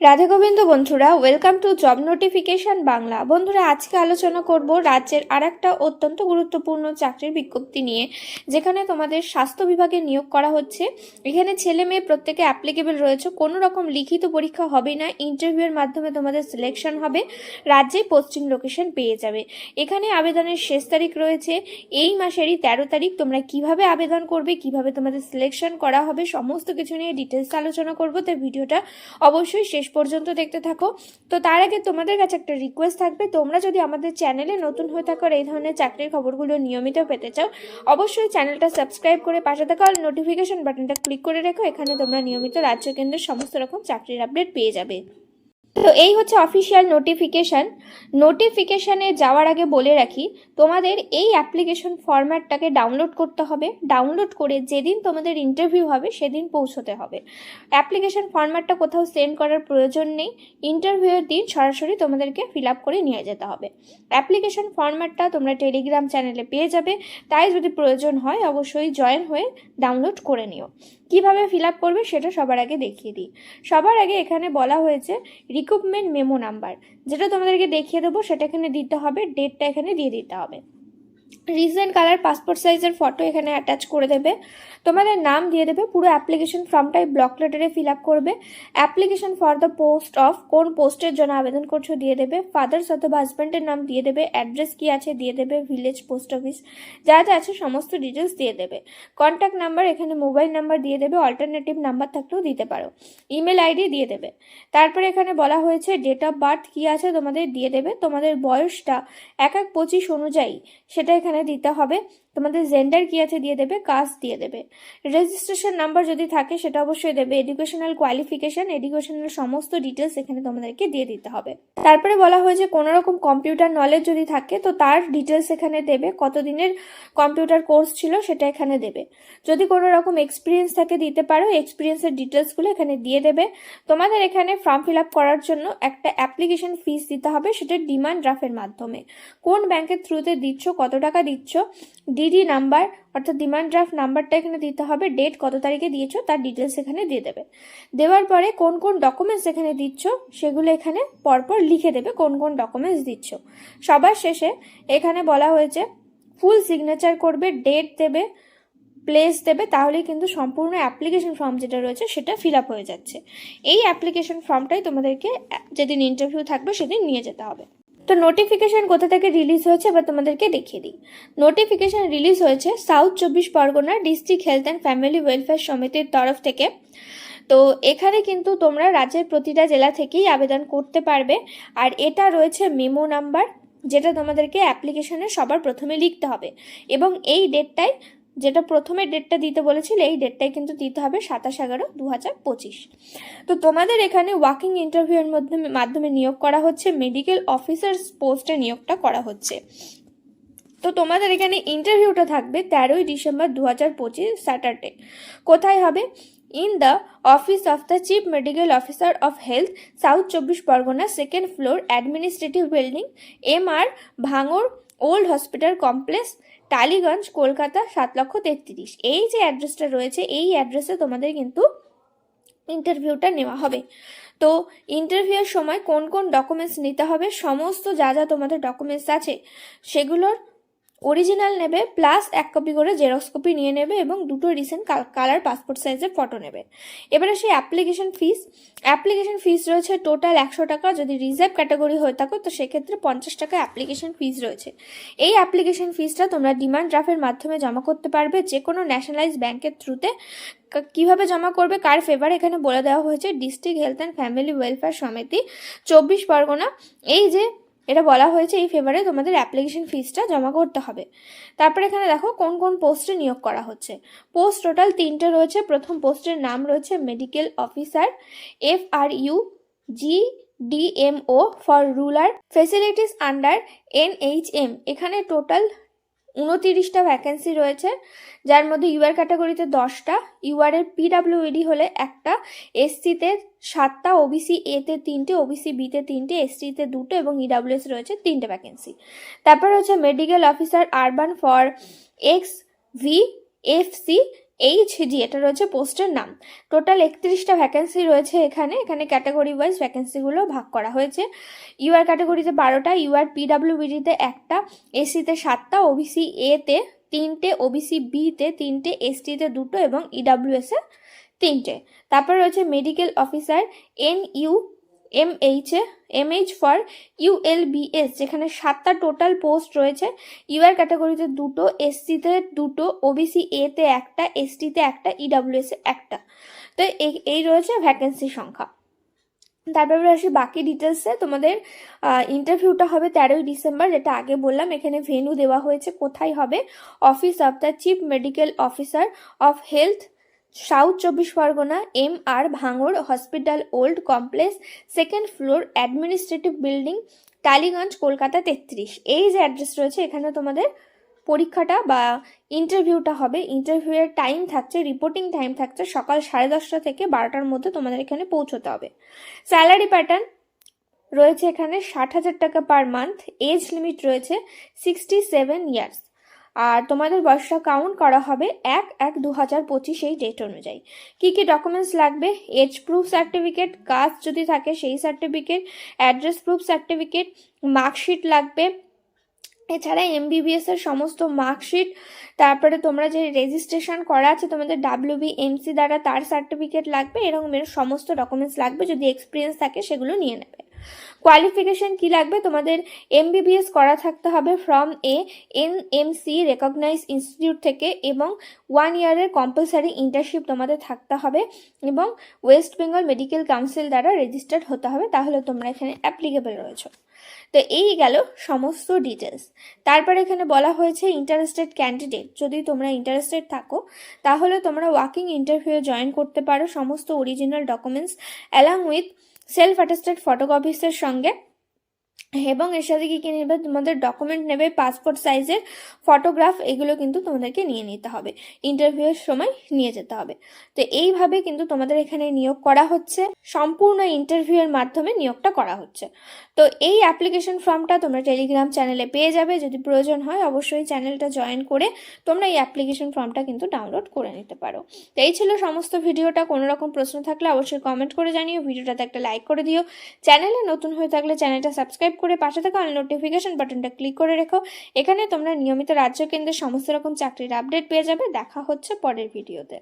রাধে গোবিন্দ বন্ধুরা welcome to job notification Bangla. বন্ধুরা, আজকে আলোচনা করব রাজ্যের আর একটা অত্যন্ত গুরুত্বপূর্ণ চাকরির বিজ্ঞপ্তি নিয়ে, যেখানে তোমাদের স্বাস্থ্য বিভাগে নিয়োগ করা হচ্ছে। এখানে ছেলে মেয়ে প্রত্যেকে অ্যাপ্লিকেবল রয়েছে, কোনো রকম লিখিত পরীক্ষা হবে না ইন্টারভিউয়ের মাধ্যমে তোমাদের সিলেকশন হবে, রাজ্যে পোস্টিং লোকেশন পেয়ে যাবে। এখানে আবেদনের শেষ তারিখ রয়েছে, এই মাসেরই তেরো তারিখ, তোমরা কীভাবে আবেদন করবে, কীভাবে তোমাদের সিলেকশন করা হবে, সমস্ত কিছু নিয়ে ডিটেলস আলোচনা করব, তাই ভিডিওটা অবশ্যই শেষ পর্যন্ত দেখতে থাকো। তো তার আগে তোমাদের কাছে একটা রিকোয়েস্ট থাকবে। তোমরা যদি আমাদের চ্যানেলে নতুন হয়ে থাকো এই ধরনের চাকরির খবরগুলো নিয়মিত পেতে চাও, অবশ্যই চ্যানেলটা সাবস্ক্রাইব করে পাশে থাকা নোটিফিকেশন বাটনটা ক্লিক করে রেখো। এখানে তোমরা নিয়মিত রাজ্য কেন্দ্রের সমস্ত রকম চাকরির আপডেট পেয়ে যাবে। তো এই হচ্ছে অফিসিয়াল নোটিফিকেশান নোটিফিকেশানে যাওয়ার আগে বলে রাখি, তোমাদের এই অ্যাপ্লিকেশন ফরম্যাটটাকে ডাউনলোড করতে হবে। ডাউনলোড করে যেদিন তোমাদের ইন্টারভিউ হবে, সেদিন পৌঁছতে হবে। অ্যাপ্লিকেশন ফরম্যাটটা কোথাও সেন্ড করার প্রয়োজন নেই। ইন্টারভিউয়ের দিন সরাসরি তোমাদেরকে ফিল আপ করে নিয়ে যেতে হবে। অ্যাপ্লিকেশন ফরম্যাটটা তোমরা টেলিগ্রাম চ্যানেলে পেয়ে যাবে। তাই যদি প্রয়োজন হয়, অবশ্যই জয়েন হয়ে ডাউনলোড করে নিও। কীভাবে ফিল আপ করবে সেটা সবার আগে দেখিয়ে দিই। সবার আগে এখানে বলা হয়েছে রিক্রুটমেন্ট মেমো নাম্বার যেটা তোমাদেরকে দেখিয়ে দেবো, সেটা এখানে দিতে হবে ডেটটা এখানে দিয়ে দিতে হবে। রিসেন্ট কালার পাসপোর্ট সাইজের ফটো এখানে অ্যাটাচ করে দেবে। তোমাদের নাম দিয়ে দেবে, পুরো অ্যাপ্লিকেশন ফর্মটাই ব্লক লেটারে ফিল আপ করবে। Application for the post of কোন পোস্টের জন্য আবেদন করছ দিয়ে দেবে। ফাদার্স অথবা হাজব্যান্ডের নাম দিয়ে দেবে। অ্যাড্রেস কি আছে দিয়ে দেবে। ভিলেজ পোস্ট অফিস যা যা আছে সমস্ত ডিটেলস দিয়ে দেবে। কন্ট্যাক্ট নাম্বার এখানে মোবাইল নাম্বার দিয়ে দেবে। অল্টারনেটিভ নাম্বার থাকলেও দিতে পারো। ইমেল আইডি দিয়ে দেবে। তারপরে এখানে বলা হয়েছে ডেট অফ বার্থ কী আছে তোমাদের দিয়ে দেবে। তোমাদের বয়সটা এক এক পঁচিশ অনুযায়ী। সেটা এখানে দিতে হবে। তোমাদের জেন্ডার কী আছে দিয়ে দেবে কাস্ট দিয়ে দেবে। রেজিস্ট্রেশন নাম্বার যদি থাকে, সেটা অবশ্যই দেবে। এডুকেশনাল কোয়ালিফিকেশন এডুকেশনাল সমস্ত ডিটেলস এখানে তোমাদেরকে দিয়ে দিতে হবে। তারপরে বলা হয়েছে কোনো রকম কম্পিউটার নলেজ যদি থাকে, তো তার ডিটেলস এখানে দেবে। কতদিনের কম্পিউটার কোর্স ছিল, সেটা এখানে দেবে। যদি কোনো রকম এক্সপিরিয়েন্স থাকে, দিতে পারো। এক্সপিরিয়েন্সের ডিটেলসগুলো এখানে দিয়ে দেবে। তোমাদের এখানে ফর্ম ফিল আপ করার জন্য একটা অ্যাপ্লিকেশন ফিস দিতে হবে। সেটা ডিমান্ড ড্রাফের মাধ্যমে। কোন ব্যাংকের থ্রুতে দিচ্ছ, কত টাকা দিচ্ছ ডিডি নাম্বার অর্থাৎ ডিমান্ড ড্রাফট নাম্বারটা এখানে দিতে হবে ডেট কত তারিখে দিয়েছ, তার ডিটেলস এখানে দিয়ে দেবে। দেওয়ার পরে কোন কোন ডকুমেন্টস এখানে দিচ্ছ, সেগুলো এখানে পরপর লিখে দেবে কোন কোন ডকুমেন্টস দিচ্ছ। সবার শেষে এখানে বলা হয়েছে ফুল সিগনেচার করবে ডেট দেবে প্লেস দেবে, তাহলেই কিন্তু সম্পূর্ণ অ্যাপ্লিকেশন ফর্ম যেটা রয়েছে সেটা ফিল আপ হয়ে যাচ্ছে। এই অ্যাপ্লিকেশন ফর্মটাই তোমাদেরকে, যেদিন ইন্টারভিউ থাকবে সেদিন নিয়ে যেতে হবে। তো নোটিফিকেশন কোথা থেকে রিলিজ হয়েছে এবার তোমাদেরকে দেখিয়ে দিই। নোটিফিকেশন রিলিজ হয়েছে সাউথ চব্বিশ Parganas district health and family welfare সমিতির তরফ থেকে। তো এখানে কিন্তু তোমরা রাজ্যের প্রতিটা জেলা থেকেই আবেদন করতে পারবে। আর এটা রয়েছে মেমো নাম্বার যেটা তোমাদেরকে অ্যাপ্লিকেশনে সবার প্রথমে লিখতে হবে। এবং এই ডেটটাই যেটা প্রথমে ডেটটা দিতে বলেছিল, এই ডেটটাই কিন্তু দিতে হবে সাতাশ এগারো দু হাজার পঁচিশ। তো তোমাদের এখানে ওয়াকিং ইন্টারভিউয়ের মধ্যে মাধ্যমে নিয়োগ করা হচ্ছে মেডিকেল অফিসার্স পোস্টে নিয়োগটা করা হচ্ছে। তো তোমাদের এখানে ইন্টারভিউটা থাকবে তেরোই ডিসেম্বর দু হাজার পঁচিশ, স্যাটারডে। কোথায় হবে? In the office of the chief medical officer of health south চব্বিশ Parganas second floor administrative building M R Bhangar old hospital complex, Tollygunge, Kolkata, সাত লক্ষ তেত্রিশ। এই যে অ্যাড্রেসটা রয়েছে, এই অ্যাড্রেসে তোমাদের কিন্তু ইন্টারভিউটা নেওয়া হবে। তো ইন্টারভিউয়ের সময় কোন কোন ডকুমেন্টস নিতে হবে, সমস্ত যা যা তোমাদের ডকুমেন্টস আছে, সেগুলোর অরিজিনাল নেবে প্লাস এক কপি করে জেরক্স কপি নিয়ে নেবে এবং দুটো রিসেন্ট কালার পাসপোর্ট সাইজের ফটো নেবে। এবারে সেই অ্যাপ্লিকেশন ফিস অ্যাপ্লিকেশন ফিস রয়েছে টোটাল একশো টাকা, যদি রিজার্ভ ক্যাটাগরি হয়ে থাকো, তো সেক্ষেত্রে পঞ্চাশ টাকা অ্যাপ্লিকেশন ফিস রয়েছে। এই অ্যাপ্লিকেশন ফিসটা তোমরা ডিমান্ড ড্রাফের মাধ্যমে জমা করতে পারবে যে কোনো ন্যাশনালাইজ ব্যাংকের থ্রুতে কীভাবে জমা করবে, কার ফেভার এখানে বলে দেওয়া হয়েছে district health and family welfare Samiti, চব্বিশ পরগনা। এই যে এটা বলা হয়েছে এই ফেভারে তোমাদের অ্যাপ্লিকেশন ফিসটা জমা করতে হবে। তারপর এখানে দেখো কোন কোন পোস্টে নিয়োগ করা হচ্ছে। পোস্ট টোটাল তিনটে রয়েছে। প্রথম পোস্টের নাম রয়েছে medical officer F R U G DMO for rural facilities under NHM এখানে টোটাল উনতিরিশটা ভ্যাকেন্সি রয়েছে, যার মধ্যে ইউআর ক্যাটাগরিতে দশটা ইউআরের পিডাব্লিউইডি হলে একটা এসসিতে সাতটা ওবিসি এতে তিনটে ওবিসি বিতে তিনটে এসসিতে দুটো এবং ইডাব্লিউএস রয়েছে তিনটে ভ্যাকেন্সি তারপর রয়েছে medical officer urban for X V F C H G এটা রয়েছে পোস্টের নাম। টোটাল একত্রিশটা ভ্যাকেন্সি রয়েছে এখানে। এখানে ক্যাটাগরি ওয়াইজ ভ্যাকেন্সিগুলো ভাগ করা হয়েছে। ইউআর ক্যাটাগরিতে বারোটা ইউআর পিডাব্লিউবিডিতে একটা এসিতে সাতটা ওবিসি এতে তিনটে ওবিসি বিতে তিনটে এসটিতে দুটো এবং ইডাব্লিউএসে তিনটে। তারপর রয়েছে medical officer N U M এইচে M H for ULBs যেখানে সাতটা টোটাল পোস্ট রয়েছে। ইউআর ক্যাটাগরিতে দুটো এসসিতে দুটো ওবিসি এতে একটা এসটিতে একটা ইডাব্লিউএস একটা। তো এই- রয়েছে ভ্যাকেন্সি সংখ্যা। তারপরে আসি বাকি ডিটেলসে তোমাদের ইন্টারভিউটা হবে তেরোই ডিসেম্বর, যেটা আগে বললাম, এখানে ভেন্যু দেওয়া হয়েছে কোথায় হবে? Office of the chief medical officer of health south চব্বিশ পরগনা, এম আর ভাঙড় hospital, old complex, second floor administrative building, Tollygunge, Kolkata তেত্রিশ। এই যে অ্যাড্রেস রয়েছে এখানে তোমাদের পরীক্ষাটা বা ইন্টারভিউটা হবে। ইন্টারভিউয়ের টাইম থাকছে রিপোর্টিং টাইম থাকছে সকাল সাড়ে দশটা থেকে বারোটার মধ্যে তোমাদের এখানে পৌঁছতে হবে। স্যালারি প্যাটার্ন রয়েছে এখানে ষাট হাজার টাকা পার মান্থ এজ লিমিট রয়েছে সিক্সটি সেভেন ইয়ার্স আর তোমাদের বয়সটা কাউন্ট করা হবে এক এক দু হাজার পঁচিশ এই ডেট অনুযায়ী। কী কী ডকুমেন্টস লাগবে? এজ প্রুফ সার্টিফিকেট কাস্ট যদি থাকে সেই certificate address proof certificate marksheet লাগবে। এছাড়া এমবিবিএস এর সমস্ত মার্কশিট তারপরে তোমরা যে রেজিস্ট্রেশন করা আছে তোমাদের ডাব্লিউবি এমসি দ্বারা তার সার্টিফিকেট লাগবে, এরকম এর সমস্ত ডকুমেন্টস লাগবে। যদি এক্সপিরিয়েন্স থাকে সেগুলো নিয়ে নেবে। কোয়ালিফিকেশন কি লাগবে? তোমাদের এমবিবিএস করা থাকতে হবে from A N M C recognise institute থেকে এবং ওয়ান ইয়ারের কম্পালসারি ইন্টার্নশিপ তোমাদের থাকতে হবে এবং ওয়েস্ট বেঙ্গল মেডিকেল কাউন্সিল দ্বারা রেজিস্টার্ড হতে হবে, তাহলে তোমরা এখানে অ্যাপ্লিকেবল রয়েছো। তো এই গেল সমস্ত ডিটেলস তারপরে এখানে বলা হয়েছে ইন্টারেস্টেড ক্যান্ডিডেট যদি তোমরা ইন্টারেস্টেড থাকো, তাহলে তোমরা ওয়াকিং ইন্টারভিউ জয়েন করতে পারো, সমস্ত original documents along with self attested ফটোকপিসের সঙ্গে এবং এর সাথে কী কী নেবে? তোমাদের ডকুমেন্ট নেবে পাসপোর্ট সাইজের ফটোগ্রাফ এগুলো কিন্তু তোমাদেরকে নিয়ে নিতে হবে। ইন্টারভিউয়ের সময় নিয়ে যেতে হবে। তো এইভাবে কিন্তু তোমাদের এখানে নিয়োগ করা হচ্ছে। সম্পূর্ণ ইন্টারভিউয়ের মাধ্যমে নিয়োগটা করা হচ্ছে। তো এই অ্যাপ্লিকেশন ফর্মটা তোমরা টেলিগ্রাম চ্যানেলে পেয়ে যাবে। যদি প্রয়োজন হয়, অবশ্যই চ্যানেলটা জয়েন করে তোমরা এই অ্যাপ্লিকেশন ফর্মটা কিন্তু ডাউনলোড করে নিতে পারো। তো এই ছিল সমস্ত ভিডিওটা কোনো রকম প্রশ্ন থাকলে অবশ্যই কমেন্ট করে জানিও। ভিডিওটাতে একটা লাইক করে দিও। চ্যানেলে নতুন হয়ে থাকলে চ্যানেলটা সাবস্ক্রাইব করে পাশে থাকা অল নোটিফিকেশন বাটনটা ক্লিক করে রেখো। এখানে তোমরা নিয়মিত রাজ্য কেন্দ্রের সমস্ত রকম চাকরির আপডেট পেয়ে যাবে। দেখা হচ্ছে পরের ভিডিওতে